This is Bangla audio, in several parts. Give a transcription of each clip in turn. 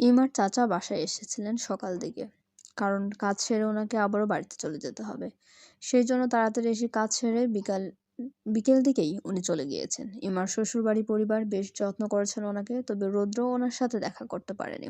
ইমার চাচা বাসায় এসেছিলেন সকাল দিকে। কারণ কাজ সেরে ওনাকে আবারও বাড়িতে চলে যেতে হবে। সেই জন্য তাড়াতাড়ি এসে কাজ সেরে বিকাল, বিকেল দিকেই উনি চলে গিয়েছেন। ইমার শ্বশুরবাড়ি পরিবার বেশ যত্ন করেছেন ওনাকে, তবে রৌদ্র ওনার সাথে দেখা করতে পারেনি।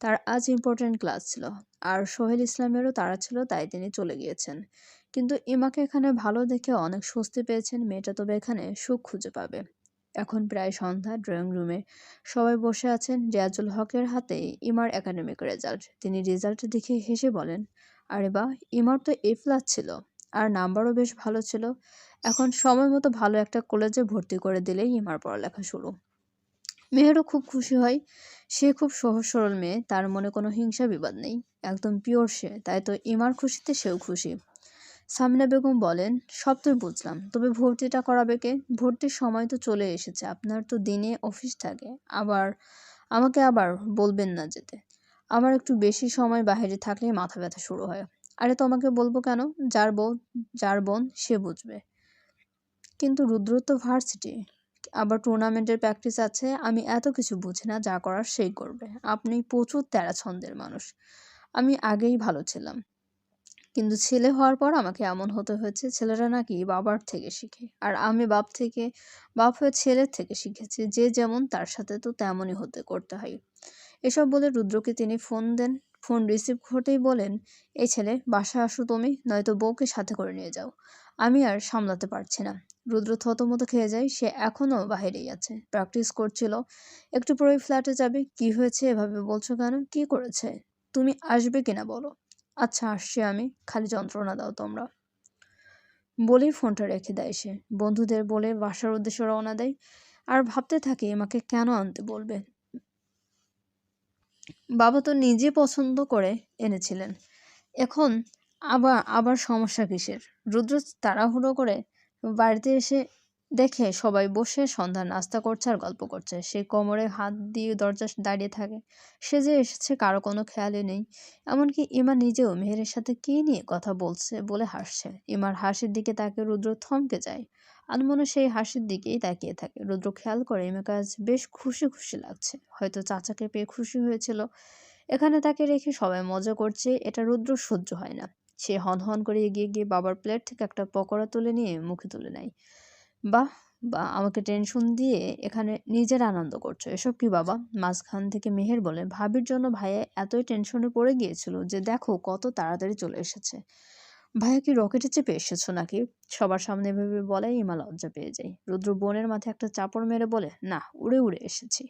তার আজ ইম্পর্টেন্ট ক্লাস ছিল। আর সোহেল ইসলামেরও তারা ছিল, তাই তিনি চলে গিয়েছেন। কিন্তু ইমাকে এখানে ভালো দেখে অনেক স্বস্তি পেয়েছেন। মেয়েটা তবে এখানে সুখ খুঁজে পাবে। এখন প্রায় সন্ধ্যা ড্রয়িং রুমে। সবাই বসে আছেন রিয়াজুল হকের হাতে ইমার একাডেমিক রেজাল্ট। তিনি রেজাল্ট দেখে হেসে বলেন, আরে বা ইমার তো এ প্লাস ছিল। আর নাম্বারও বেশ ভালো ছিল। এখন সময় মতো ভালো একটা কলেজে ভর্তি করে দিলেই ইমার পড়ালেখা শুরু। মেয়েরও খুব খুশি হয়। সে খুব সহজ সরল মেয়ে, তার মনে কোনো হিংসা বিবাদ নেই। একদম পিওর সে, তাই তো ইমার খুশিতে সেও খুশি। সামিনা বেগম বলেন সব তো বুঝলাম। তবে ভর্তিটা করাবে কে? ভর্তির সময় তো চলে এসেছে। আপনার তো দিনে অফিস থাকে। আবার আমাকে আবার বলবেন না যেতে। আমার একটু বেশি সময় বাইরে থাকলে মাথা ব্যথা শুরু হয়। আরে তোমাকে বলব কেন? যার বউ, যার বোন, সে বুঝবে। কিন্তু রুদ্র তো ভার্সিটি। আবার টুর্নামেন্টের প্র্যাকটিস আছে। আমি এত কিছু বুঝি না, যা করার সেই করবে। আপনি প্রচুর তেরা ছন্দের মানুষ। আমি আগেই ভালো ছিলাম। কিন্তু ছেলে হওয়ার পর আমাকে এমন হতে হয়েছে, ছেলেরা নাকি বাবার থেকে শিখে। আর আমি বাপ থেকে, বাপ হয়ে ছেলের থেকে শিখেছি, যে যেমন তার সাথে তো তেমনই হতে করতে হয়। এসব বলে রুদ্রকে তিনি ফোন দেন। ফোন রিসিভ করতেই বলেন, এই ছেলে, বাসায় আসো তুমি, নয়তো বউকে সাথে করে নিয়ে যাও। আমি আর সামলাতে পারছি না। রুদ্র থতমতো খেয়ে যায়, সে এখনও বাহিরেই আছে, প্র্যাকটিস করছিল। একটু পরেই ফ্ল্যাটে যাবে। কি হয়েছে, এভাবে বলছো কেন? কি করেছে? তুমি আসবে কিনা বলো? আচ্ছা আসছি আমি। খালি যন্ত্রণা দাও তোমরা। বলেই ফোনটা রেখে দেয় সে। বন্ধুদের বলে বাসার উদ্দেশ্যে রওনা দেয়। আর ভাবতে থাকে আমাকে কেন আনতে বলবে? বাবা তো নিজে পছন্দ করে এনেছিলেন। এখন আবার আবার সমস্যা কিসের? রুদ্র তাড়াহুড়ো করে বাড়িতে এসে দেখে সবাই বসে সন্ধ্যার নাস্তা করছে আর গল্প করছে। সে কোমরে হাত দিয়ে দরজা দাঁড়িয়ে থাকে। সে যে এসেছে কারও কোনো খেয়ালই নেই। এমনকি ইমা নিজেও মেহেরের সাথে কী নিয়ে কথা বলছে বলে হাসছে। ইমার হাসির দিকে তাকে রুদ্র থমকে যায়। আনমনে সেই হাসির দিকেই তাকিয়ে থাকে। রুদ্র খেয়াল করে ইমাকে আজ বেশ খুশি খুশি লাগছে। হয়তো চাচাকে পেয়ে খুশি হয়েছিল। এখানে তাকে রেখে সবাই মজা করছে। এটা রুদ্র সহ্য হয় না। সে হন হন করে এগিয়ে গিয়ে বাবার প্লেট থেকে একটা পকোড়া তুলে নিয়ে মুখে তুলে নেয়। বাহ বা আমাকে টেনশন দিয়ে এখানে নিজের আনন্দ করছ। এসব কি বাবা? মাঝখান থেকে মেহের বলে, ভাবির জন্য ভাইয়া এতই টেনশনে পড়ে গিয়েছিল যে দেখো কত তাড়াতাড়ি চলে এসেছে। ভাইয়া কি রকেটে চেপে এসেছ নাকি? সবার সামনে ভেবে বলে, ইমা লজ্জা পেয়ে যাই। রুদ্র বোনের মাথায় একটা চাপড় মেরে বলে, না, উড়ে উড়ে এসেছি।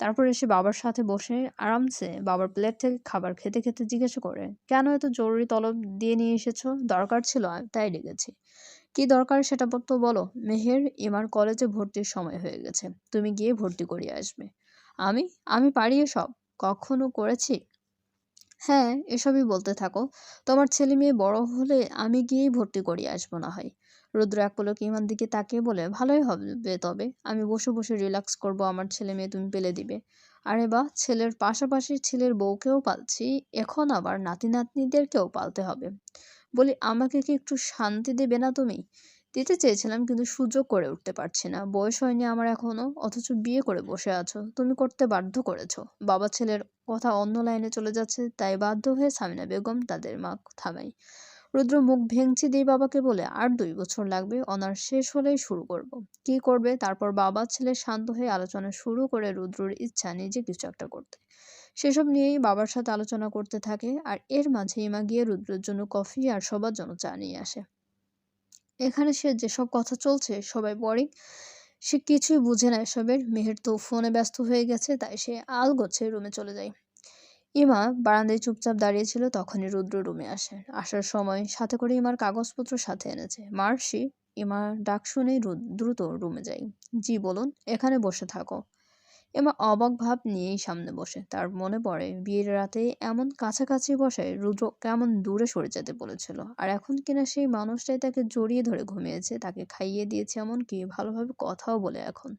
তারপর এসে বাবার সাথে বসে আরামসে বাবার প্লেট থেকে খাবার খেতে খেতে জিজ্ঞাসা করে, কেন এত জরুরি তলব দিয়ে নিয়ে এসেছ? দরকার ছিল, তাই ডেকেছি। কি দরকার সেটা তো বলো। মেহের ইমার কলেজে ভর্তির সময় হয়ে গেছে। তুমি গিয়ে ভর্তি করিয়ে আসবে। আমি? আমি পারি এসব? কখনো করেছি? হ্যাঁ এসবই বলতে থাকো। তোমার ছেলে মেয়ে বড় হলে আমি গিয়েই ভর্তি করিয়ে আসব না হয়। রুদ্র এক পলক ইমার দিকে তাকিয়ে বলে, ভালোই হবে তবে। আমি বসে বসে রিল্যাক্স করব, আমার ছেলে মেয়ে তুমি পেলে দিবে। আরে বাহ, ছেলের পাশাপাশি ছেলের বউকেও পালছি। এখন আবার নাতি নাতনিদেরকেও পালতে হবে। বলি, আমাকে কি একটু শান্তি দেবে না তুমি? দিতে চেয়েছিলাম, কিন্তু সুযোগ করে উঠতে পারছি না। বয়স হয়নি আমার এখনও, অথচ বিয়ে করে বসে আছো। তুমি করতে বাধ্য করেছ। বাবা ছেলের কথা অন্য লাইনে চলে যাচ্ছে, তাই বাধ্য হয়ে সামিনা বেগম তাদের মা থামাই। রুদ্র মুখ ভেঙচি দিয়ে বাবাকে বলে, আর দুই বছর লাগবে অনার শেষ হলেই শুরু করব। কি করবে? তারপর বাবা ছেলে শান্ত হয়ে আলোচনা শুরু করে রুদ্রর ইচ্ছা, নিজে কিছু একটা করতে। সেসব নিয়েই বাবার সাথে আলোচনা করতে থাকে আর এর মাঝে ইমা গিয়ে রুদ্রের জন্য কফি আর সবার জন্য চা নিয়ে আসে। এখানে সে যেসব কথা চলছে সবাই বড়ি সে কিছুই বুঝে না এসবের। মেহের তো ফোনে ব্যস্ত হয়ে গেছে, তাই সে আল গোছে রুমে চলে যায়। ইমা বারান্দায় চুপচাপ দাঁড়িয়েছিল তখনই রুদ্র রুমে আসে। আসার সময় সাথে করে ইমার কাগজপত্র সাথে এনেছে। মার্সি ইমা ডাক শুনেই দ্রুত রুমে যাই জি, বলুন, এখানে বসে থাকো। এমা অবাক ভাব নিয়েই সামনে বসে। তার মনে পড়ে, বিয়ের রাতে এমন কাছাকাছি বসে রুদ্র কেমন দূরে সরে যেতে বলেছিল। আর এখন কিনা সেই মানুষটাই তাকে জড়িয়ে ধরে ঘুমিয়েছে, তাকে খাইয়ে দিয়েছে এমনকি ভালোভাবে কথাও বলে এখন।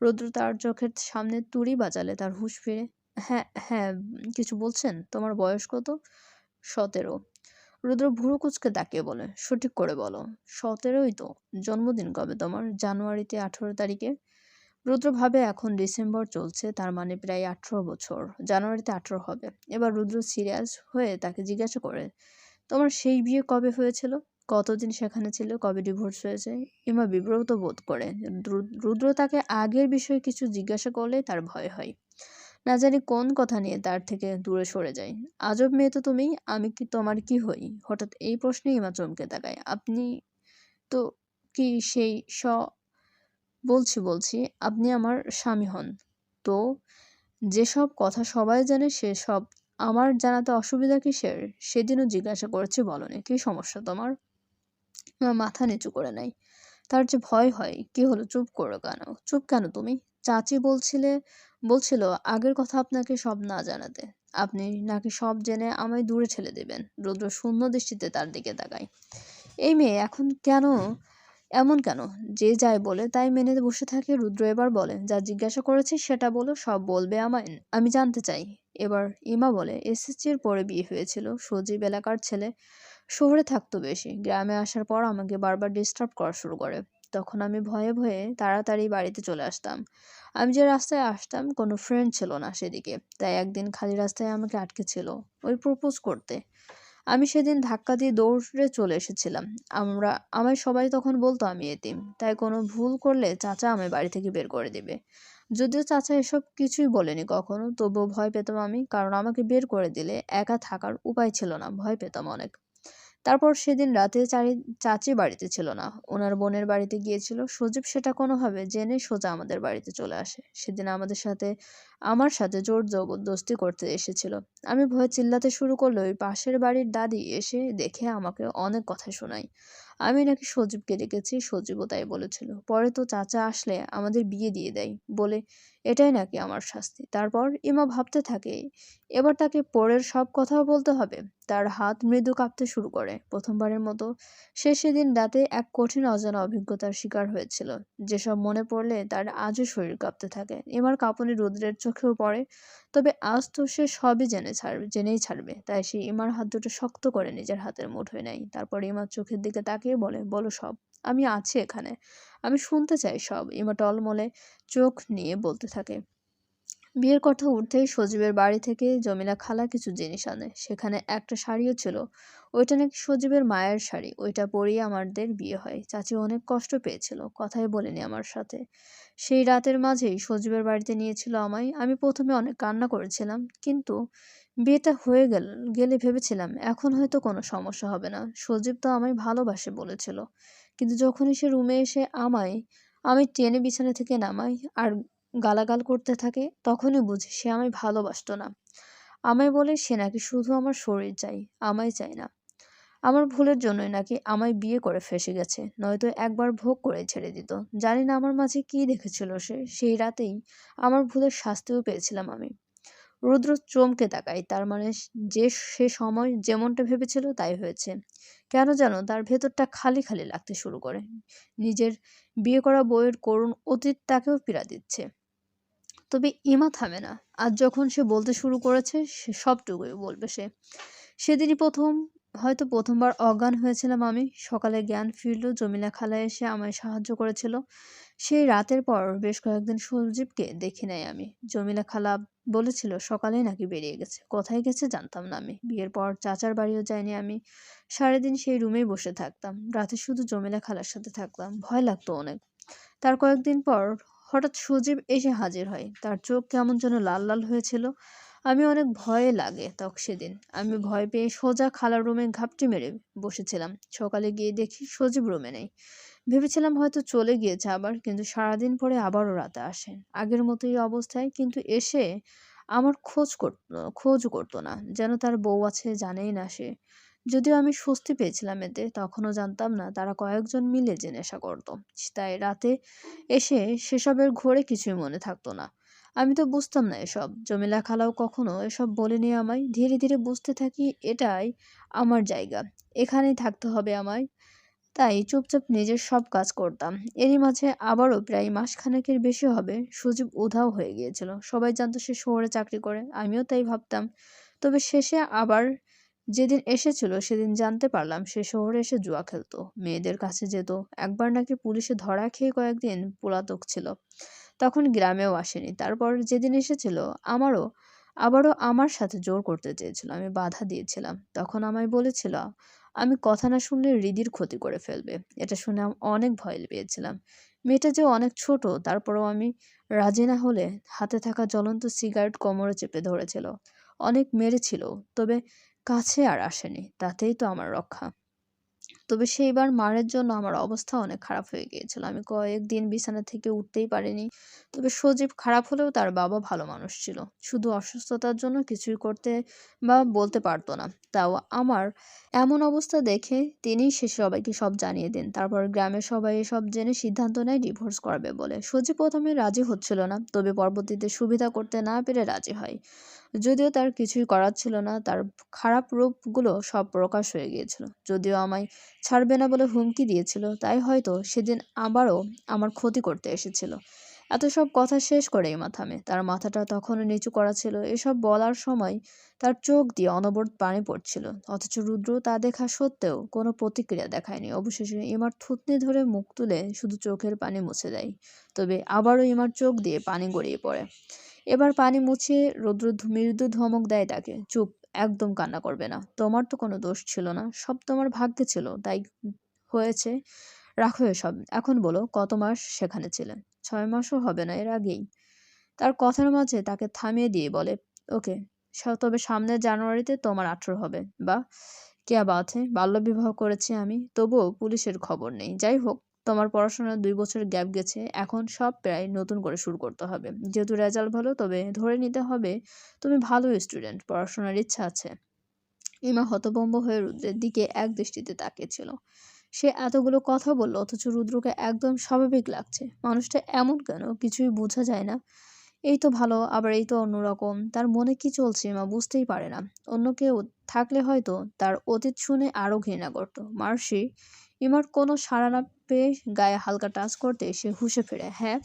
রুদ্র তার চোখের সামনে তুড়ি বাজালে, তার হুঁশ ফিরে হ্যাঁ হ্যাঁ কিছু বলছেন? তোমার বয়স কত? সতেরো। রুদ্র ভুরু কুচকে তাকিয়ে বলে, সঠিক করে বলো, সতেরোই তো? জন্মদিন কবে তোমার? জানুয়ারিতে আঠেরো তারিখে? রুদ্র ভাবে এখন ডিসেম্বর চলছে, তার মানে প্রায় আঠেরো বছর। জানুয়ারিতে আঠেরো হবে। এবার রুদ্র সিরিয়াস হয়ে তাকে জিজ্ঞাসা করে, তোমার সেই বিয়ে কবে হয়েছিল? কতদিন সেখানে ছিল? কবে ডিভোর্স হয়েছে? ইমা বিব্রত বোধ করে। রুদ্র তাকে আগের বিষয়ে কিছু জিজ্ঞাসা করলে তার ভয় হয়। না জানি কোন কথা নিয়ে তার থেকে দূরে সরে যায়। আজব মেয়ে তো তুমি, আমি কি তোমার কি হই? হঠাৎ এই প্রশ্নে ইমা চমকে তাকায়। আপনি তো কি সেই স বলছি বলছি, আপনি আমার স্বামী হন। তো যেসব কথা সবাই জানে সেসব আমার জানাতে অসুবিধা কিসের? সেদিনও জিজ্ঞাসা করেছি, বলনি, কি সমস্যা তোমার? মাথা নিচু করে নাই। তার যে ভয় হয়, কি হলো, চুপ করো কেন? চুপ কেন তুমি? চাচি বলছিলে, বলছিল আগের কথা আপনাকে সব না জানাতে। আপনি নাকি সব জেনে আমায় দূরে ঠেলে দেবেন। রুদ্র শূন্য দৃষ্টিতে তার দিকে তাকায়। এই মেয়ে এখন কেন এমন কেন? যে যায় বলে, তাই মেনে বসে থাকে রুদ্র। এবার বলে যা জিজ্ঞাসা করেছি সেটা বলো, সব বলবে আমায়? আমি জানতে চাই। এবার ইমা বলে এসএসসির পরে বিয়ে হয়েছিল, সজীব এলাকার ছেলে। শহরে থাকতো বেশি। গ্রামে আসার পর আমাকে বারবার ডিস্টার্ব করা শুরু করে। তখন আমি ভয়ে ভয়ে তাড়াতাড়ি বাড়িতে চলে আসতাম। আমি যে রাস্তায় আসতাম, কোনো ফ্রেন্ড ছিল না সেদিকে। তাই একদিন খালি রাস্তায় আমাকে আটকে ছিল, ওই প্রপোজ করতে। আমি সেদিন ধাক্কা দিয়ে দৌড়ে চলে এসেছিলাম। আমরা, আমায় সবাই তখন বলতো আমি এতিম, তাই কোনো ভুল করলে চাচা আমায় বাড়ি থেকে বের করে দিবে। যদিও চাচা এসব কিছুই বলেনি কখনো, তবুও ভয় পেতাম আমি, কারণ আমাকে বের করে দিলে একা থাকার উপায় ছিল না, ভয় পেতাম অনেক। তারপর সেদিন রাতে চারি, চাচি বাড়িতে ছিল না। ওনার বোনের বাড়িতে গিয়েছিল। সজীব সেটা কোনোভাবে জেনে সোজা আমাদের বাড়িতে চলে আসে। সেদিন আমাদের সাথে, আমার সাথে জোর জবরদস্তি করতে এসেছিল। আমি ভয়ে চিল্লাতে শুরু করলে ওই পাশের বাড়ির দাদি এসে দেখে আমাকে অনেক কথা শোনায়। আমি নাকি সজীবকে ডেকেছি, সজীবও তাই বলেছিল। পরে তো চাচা আসলে আমাদের বিয়ে দিয়ে দেয়। বলে এটাই নাকি আমার শাস্তি? তারপর ইমা ভাবতে থাকে, এবার তাকে পরের সব কথাও বলতে হবে। তার হাত মৃদু কাঁপতে শুরু করে। প্রথমবারের মতো সে সেদিন রাতে এক কঠিন অজানা অভিজ্ঞতার শিকার হয়েছিল। যেসব মনে পড়লে তার আজও শরীর কাঁপতে থাকে। ইমার কাঁপুনি রুদ্রের চোখেও পড়ে, তবে আজ তো সে সবই জেনে ছাড়বে জেনেই ছাড়বে। তাই সে ইমার হাত দুটো শক্ত করে নিজের হাতের মুঠোয় নেয়। তারপর ইমার চোখের দিকে তাকিয়ে বলে, বলো সব, আমি আছি এখানে। আমি শুনতে চাই সব। ইমা টলমলে চোখ নিয়ে বলতে থাকে। বিয়ের কথা উঠতেই সজীবের বাড়ি থেকে জমিলা খালা কিছু জিনিস আনে। সেখানে একটা শাড়িও ছিল। ওইটা নাকি সজীবের মায়ের শাড়ি। ওইটা পরিয়ে আমাদের বিয়ে হয়। চাচি অনেক কষ্ট পেয়েছিল। কথাই বলেনি আমার সাথে। সেই রাতের মাঝেই সজীবের বাড়িতে নিয়েছিল আমায়। আমি প্রথমে অনেক কান্না করেছিলাম, কিন্তু বিয়েটা হয়ে গেল, গেলে ভেবেছিলাম, এখন হয়তো কোনো সমস্যা হবে না। সজীব তো আমায় ভালোবাসে বলেছিল। কিন্তু যখনই সে রুমে এসে আমায়, আমি টেনে বিছানা থেকে নামাই আর গালাগাল করতে থাকে, তখনই বুঝি সে আমায় ভালোবাসত না। আমায় বলে, সে নাকি শুধু আমার শরীর চাই, আমায় চাই না। আমার ভুলের জন্যই নাকি আমায় বিয়ে করে ফেসে গেছে, নয়তো একবার ভোগ করে ছেড়ে দিত। জানি না আমার মাঝে কি দেখেছিল সে, সেই রাতেই আমার ভুলের শাস্তিও পেয়েছিলাম আমি। রুদ্র চমকে তাকায়। তার মানে যে সে সময় যেমনটা ভেবেছিল তাই হয়েছে। কেন যেন তার ভেতরটা খালি খালি লাগতে শুরু করে। নিজের বিয়ে করা বইয়ের করুণ অতীত তাকেও পীড়া দিচ্ছে। তবে ইমা থামে না। আজ যখন সে বলতে শুরু করেছে, সে সবটুকুই বলবে সে। সেদিনই প্রথম হয়তো প্রথমবার অজ্ঞান হয়েছিলাম আমি। সকালে জ্ঞান ফিরল, জমিলা খালা এসে আমায় সাহায্য করেছিল। সেই রাতের পর বেশ কয়েকদিন সঞ্জীবকে দেখি নাই আমি। জমিলা খালা বলেছিল, সকালেই নাকি বেরিয়ে গেছে। কোথায় গেছে জানতাম না আমি। বিয়ের পর চাচার বাড়িও যাইনি আমি। সারাদিন সেই রুমেই বসে থাকতাম। রাতে শুধু জমিলা খালার সাথে থাকতাম ভয় লাগতো অনেক। তার কয়েকদিন পর হঠাৎ সজীব এসে হাজির হয়। তার চোখ কেমন যেন লাল লাল হয়েছিল। আমি অনেক ভয়ে লাগে তখন সেদিন। আমি ভয় পেয়ে সোজা খালার রুমে ঘাপটি মেরে বসেছিলাম। সকালে গিয়ে দেখি সজীব রুমে নেই। ভেবেছিলাম হয়তো চলে গিয়েছে আবার, কিন্তু সারাদিন পরে আবারও রাতে আসেন আগের মতোই অবস্থায়, কিন্তু এসে আমার খোঁজ করত, খোঁজ করতো না। যেন তার বউ আছে জানেই না সে। যদিও আমি স্বস্তি পেয়েছিলাম এতে, তখনও জানতাম না তারা কয়েকজন মিলে যে নেশা করতো। তাই রাতে এসে সেসবের ঘোরে কিছুই মনে থাকতো না। আমি তো বুঝতাম না এসব। জমিলা খালাও কখনো এসব বলেনি আমায়। ধীরে ধীরে বুঝতে থাকি এটাই আমার জায়গা। এখানেই থাকতে হবে আমায়। তাই চুপচাপ নিজের সব কাজ করতাম। এরই মাঝে আবারও প্রায় মাসখানেকের বেশি হবে। সুযোগ উধাও হয়ে গিয়েছিল। সবাই জানতো সে শহরে চাকরি করে। আমিও তাই ভাবতাম। তবে শেষে আবার যেদিন এসেছিল সেদিন জানতে পারলাম সে শহরে এসে জুয়া খেলতো। মেয়েদের কাছে যেত। একবার নাকি পুলিশে ধরা খেয়ে কয়েকদিন পলাতক ছিল। তখন গ্রামেও আসেনি। তারপর যেদিন এসেছিল, আমারও, আবারও আমার সাথে জোর করতে চেয়েছিল। আমি বাধা দিয়েছিলাম। তখন আমায় বলেছিল, আমি কথা না শুনলে হৃদির ক্ষতি করে ফেলবে। এটা শুনে আমি অনেক ভয় পেয়েছিলাম। মেয়েটা যে অনেক ছোট, তারপরেও আমি রাজি না হলে হাতে থাকা জ্বলন্ত সিগারেট কোমরে চেপে ধরেছিল। অনেক মেরেছিল, তবে কাছে আর আসেনি। তাতেই তো আমার রক্ষা। তবে সেইবার মারের জন্য আমার অবস্থা অনেক খারাপ হয়ে গিয়েছিল। আমি কয়েকদিন বিছানা থেকে উঠতেই পারিনি। তবে সজীব খারাপ হলেও তার বাবা ভালো মানুষ ছিল। শুধু অসুস্থতার জন্য কিছুই করতে বা বলতে পারতো না। তাও আমার এমন অবস্থা দেখে তিনি সে সবাইকে সব জানিয়ে দেন। তারপর গ্রামের সবাই সব জেনে সিদ্ধান্ত নেয় ডিভোর্স করবে বলে। সজীব প্রথমে রাজি হচ্ছিল না। তবে পরবর্তীতে সুবিধা করতে না পেরে রাজি হয়। যদিও তার কিছুই করার ছিল না, তার খারাপ রূপগুলো সব প্রকাশ হয়ে গিয়েছিল। যদিও আমায় ছাড়বে না বলে হুমকি দিয়েছিল, তাই হয়তো সেদিন আবারও আমার ক্ষতি করতে এসেছিল। এত সব কথা শেষ করে ইমা থামে তার মাথাটা তখনও নিচু করা ছিল। এসব বলার সময় তার চোখ দিয়ে অনবরত পানি পড়ছিল। অথচ রুদ্র তা দেখা সত্ত্বেও কোনো প্রতিক্রিয়া দেখায়নি। অবশেষে ইমার থুতনি ধরে মুখ তুলে শুধু চোখের পানি মুছে দেয়। তবে আবারও ইমার চোখ দিয়ে পানি গড়িয়ে পড়ে। এবার পানি মুছে রৌদ্র মৃদু ধমক দেয় তাকে। চুপ, একদম কান্না করবে না। তোমার তো কোনো দোষ ছিল না। সব তোমার ভাগ্যে ছিল, তাই হয়েছে। রাখো এসব। এখন বলো, কত মাস সেখানে ছিলেন ছয় মাসও হবে না, এর আগেই। তার কথার মাঝে তাকে থামিয়ে দিয়ে বলে, ওকে তবে সামনের জানুয়ারিতে তোমার আঠেরো হবে। বা, কে বাথে বাল্যবিবাহ করেছি আমি। তবুও পুলিশের খবর নেই। যাই হোক তোমার পড়াশোনার দুই বছর গ্যাপ গেছে, এখন সব প্রায় নতুন করে শুরু করতে হবে। যেহেতু রেজাল্ট ভালো, তবে ধরে নিতে হবে তুমি ভালো স্টুডেন্ট পড়াশোনার ইচ্ছা আছে। ইমা হতভম্ব হয়ে রুদ্রের দিকে এক দৃষ্টিতে তাকিয়েছিল। সে এতগুলো কথা বলল, অথচ রুদ্রকে একদম স্বাভাবিক লাগছে। মানুষটা এমন কেন কিছুই বোঝা যায় না। এই তো ভালো, আবার এই তো অন্যরকম। তার মনে কি চলছে মা বুঝতেই পারে না। অন্য কেউ থাকলে হয়তো তার অতীত শুনে আরও ঘৃণা করতো। মার্সি, ইমার কোনো সাড়া না পেয়ে গায়ে হালকা টাচ করতে সে হুঁশে ফেরে হ্যাঁ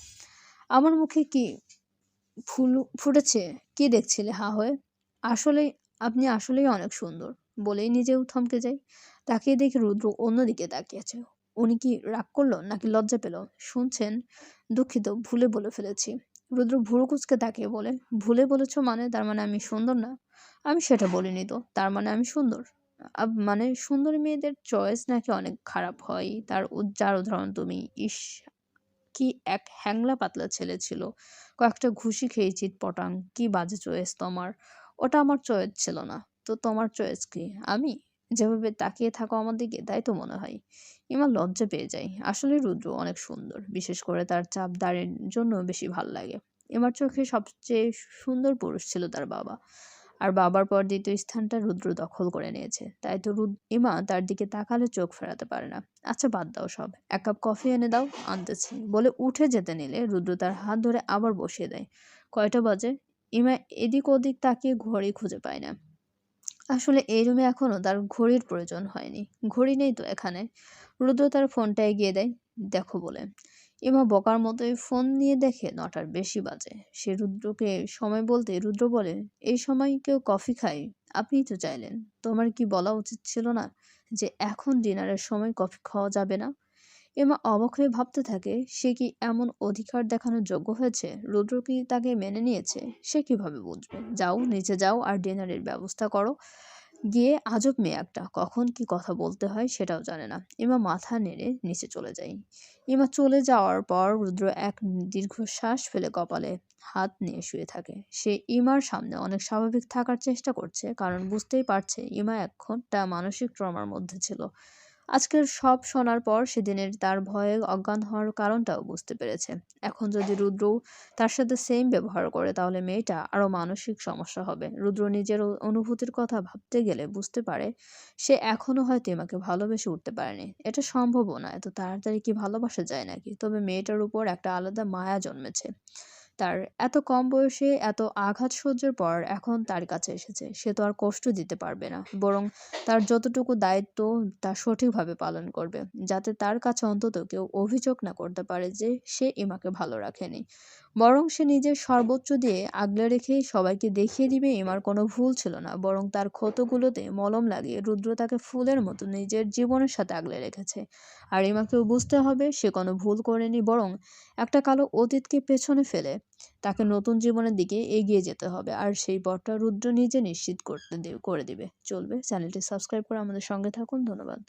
আমার মুখে কি ফুল ফুটেছে? কি দেখছিলে, হা হয়ে? আসলেই, আপনি আসলেই অনেক সুন্দর। বলেই নিজেও থমকে যাই তাকিয়ে দেখে রুদ্র অন্যদিকে তাকিয়েছে। উনি কি রাগ করল নাকি লজ্জা পেল? শুনছেন, দুঃখিত, ভুলে বলে ফেলেছি। রুদ্র ভুরু কুচকে তাকিয়ে বলে, ভুলে বলেছ মানে? তার মানে আমি সুন্দর না? আমি সেটা বলিনি তো। তার মানে আমি সুন্দর। মানে সুন্দর মেয়েদের চয়েস নাকি অনেক খারাপ হয়? তার যার উদাহরণ তুমি? ইস, কি এক হ্যাংলা পাতলা ছেলে ছিল। কয়েকটা ঘুষি খেয়ে পটাং কি বাজে চয়েস তোমার? ওটা আমার চয়েস ছিল না। তো তোমার চয়েস কি? আমি? যেভাবে তাকিয়ে থাকো আমার দিকে, তাই তো মনে হয়। ইমা লজ্জা পেয়ে যায় আসলে রুদ্র অনেক সুন্দর। বিশেষ করে তার চাপ দাঁড়ের জন্য বেশি ভালো লাগে। এমার চোখে সবচেয়ে সুন্দর পুরুষ ছিল তার বাবা। আর বাবার পর দ্বিতীয় স্থানটা রুদ্র দখল করে নিয়েছে। তাই তো রুদ ইমা তার দিকে তাকালে চোখ ফেরাতে পারে না। আচ্ছা বাদ দাও সব। এক কাপ কফি এনে দাও, আনতেছি। বলে উঠে যেতে নিলে রুদ্র তার হাত ধরে আবার বসিয়ে দেয়। কয়টা বাজে? ইমা এদিক ওদিক তাকিয়ে ঘড়ি খুঁজে পায় না। আসলে এই রুমে এখনও তার ঘড়ির প্রয়োজন হয়নি। ঘড়ি নেই তো এখানে। রুদ্র তার ফোনটা এগিয়ে দেয়। দেখো বলে। এমা বকার মতোই ফোন নিয়ে দেখে নটার বেশি বাজে। সে রুদ্রকে সময় বলতে রুদ্র বলে, এই সময় কেউ কফি খায়? আপনিই তো চাইলেন। তোমার কি বলা উচিত ছিল না যে এখন ডিনারের সময় কফি খাওয়া যাবে না? এমা অবাক হয়ে ভাবতে থাকে, সে কি এমন অধিকার দেখানোর যোগ্য হয়েছে? রুদ্র কি তাকে মেনে নিয়েছে? সে কীভাবে বুঝবে? যাও, নিচে যাও আর ডিনারের ব্যবস্থা করো। গিয়ে আজব মেয়ে একটা, কখন কি কথা বলতে হয় সেটাও জানে না। ইমা মাথা নেড়ে নিচে চলে যায়। ইমা চলে যাওয়ার পর রুদ্র এক দীর্ঘশ্বাস ফেলে কপালে হাত নিয়ে শুয়ে থাকে। সে ইমার সামনে অনেক স্বাভাবিক থাকার চেষ্টা করছে, কারণ বুঝতেই পারছে ইমা এখনটা মানসিক ট্রমার মধ্যে ছিল। আজকের সব শোনার পর সেদিনের তার ভয়ে অজ্ঞান হওয়ার কারণটাও বুঝতে পেরেছে। এখন যদি রুদ্র তার সাথে সেম ব্যবহার করে, তাহলে মেয়েটা আরও মানসিক সমস্যা হবে। রুদ্র নিজের অনুভূতির কথা ভাবতে গেলে বুঝতে পারে, সে এখনও হয়তো এমাকে ভালোবেসে উঠতে পারেনি। এটা সম্ভবও না এত তাড়াতাড়ি কি ভালোবাসা যায় নাকি? তবে মেয়েটার উপর একটা আলাদা মায়া জন্মেছে। তার এত কম বয়সে এত আঘাত সহ্যের পর এখন তার কাছে এসেছে। সে তো আর কষ্ট দিতে পারবে না, বরং তার যতটুকু দায়িত্ব তা সঠিকভাবে পালন করবে, যাতে তার কাছে অন্তত কেউ অভিযোগ না করতে পারে যে সে ইমাকে ভালো রাখেনি। বরং সে নিজের সর্বোচ্চ দিয়ে আগলে রেখেই সবাইকে দেখিয়ে দিবে এমার কোনো ভুল ছিল না। বরং তার ক্ষতগুলোতে মলম লাগিয়ে রুদ্র তাকে ফুলের মতো নিজের জীবনের সাথে আগলে রেখেছে। আর এমাকেও বুঝতে হবে সে কোনো ভুল করেনি বরং একটা কালো অতীতকে পেছনে ফেলে। তাকে নতুন জীবনের দিকে এগিয়ে যেতে হবে আর সেই পথটা রুদ্র নিজে নিশ্চিত করতে করে দিবে। চলবে। চ্যানেলটি সাবস্ক্রাইব করে আমাদের সঙ্গে থাকুন। ধন্যবাদ।